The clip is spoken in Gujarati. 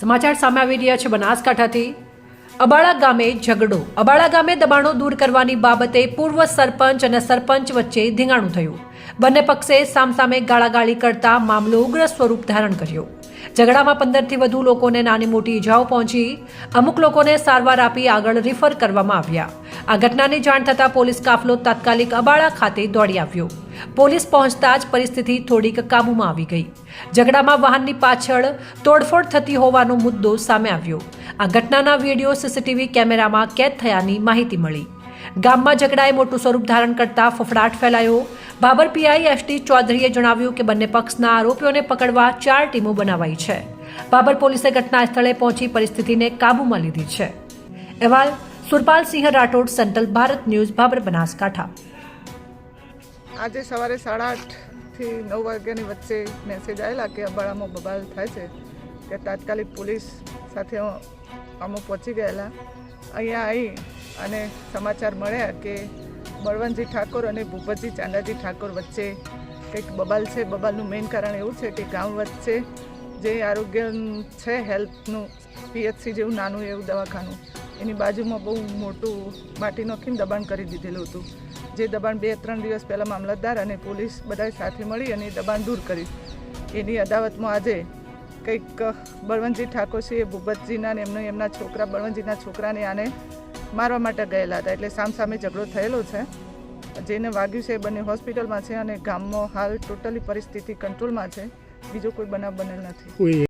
સમાચાર સામે આવી રહ્યા છે બનાસકાંઠાથી. અબાળા ગામે ઝઘડો. અબાળા ગામે દબાણો દૂર કરવાની બાબતે પૂર્વ સરપંચ અને સરપંચ વચ્ચે ધીંગાણું થયું. બંને પક્ષે સામસામે ગાળાગાળી કરતા મામલો ઉગ્ર સ્વરૂપ ધારણ કર્યો. ઝઘડામાં પંદરથી વધુ લોકોને નાની મોટી ઇજાઓ પહોંચી. અમુક લોકોને સારવાર આપી આગળ રિફર કરવામાં આવ્યા. આ ઘટનાની જાણ થતાં પોલીસ કાફલો તાત્કાલિક અબાળા ખાતે દોડી આવ્યો. પોલીસ પહોંચતા જ પરિસ્થિતિ થોડીક કાબૂમાં આવી ગઈ. ઝઘડામાં વાહનની પાછળ તોડફોડ થતી હોવાનો મુદ્દો સામે આવ્યો. આ ઘટનાના વીડિયો સીસીટીવી કેમેરામાં કેદ થયાની માહિતી મળી. ગામમાં ઝઘડાએ મોટું સ્વરૂપ ધારણ કરતા ફફડાટ ફેલાયો. બાબર પીઆઈ એસટી ચૌધરીએ જણાવ્યું કે બંને પક્ષના આરોપીઓને પકડવા ચાર ટીમો બનાવાઈ છે. બાબર પોલીસે ઘટના સ્થળે પહોંચી પરિસ્થિતિને કાબૂમાં લીધી છે. અહેવાલ સુરપાલસિંહ રાઠોડ, સેન્ટ્રલ ભારત ન્યૂઝ, બાબર બનાસકાંઠા. આજે સવારે સાડા આઠથી નવ વાગ્યાની વચ્ચે મેસેજ આવેલા કે અબાળામાં બબાલ થાય છે, કે તાત્કાલિક પોલીસ સાથે અમુક પહોંચી ગયેલા. અહીંયા આવી અને સમાચાર મળ્યા કે બળવંતજી ઠાકોર અને ભૂપતજી ચાંદાજી ઠાકોર વચ્ચે કંઈક બબાલ છે. બબાલનું મેઇન કારણ એવું છે કે ગામ વચ્ચે જે આરોગ્ય છે, હેલ્થનું, પીએચસી જેવું નાનું એવું દવાખાનું, એની બાજુમાં બહુ મોટું માટી નાખીને દબાણ કરી દીધેલું હતું. જે દબાણ બે ત્રણ દિવસ પહેલાં મામલતદાર અને પોલીસ બધાએ સાથે મળી અને દબાણ દૂર કરી એની અદાવતમાં આજે કંઈક બળવંતજી ઠાકોરસિંહ ભૂપતજીના ને એમનો એમના છોકરા, બળવંતજીના છોકરાને આને મારવા માટે ગયેલા હતા. એટલે સામસામે ઝઘડો થયેલો છે. જેને વાગ્યું છે એ બંને હોસ્પિટલમાં છે અને ગામમાં હાલ ટોટલી પરિસ્થિતિ કંટ્રોલમાં છે. બીજો કોઈ બનાવ બનેલ નથી.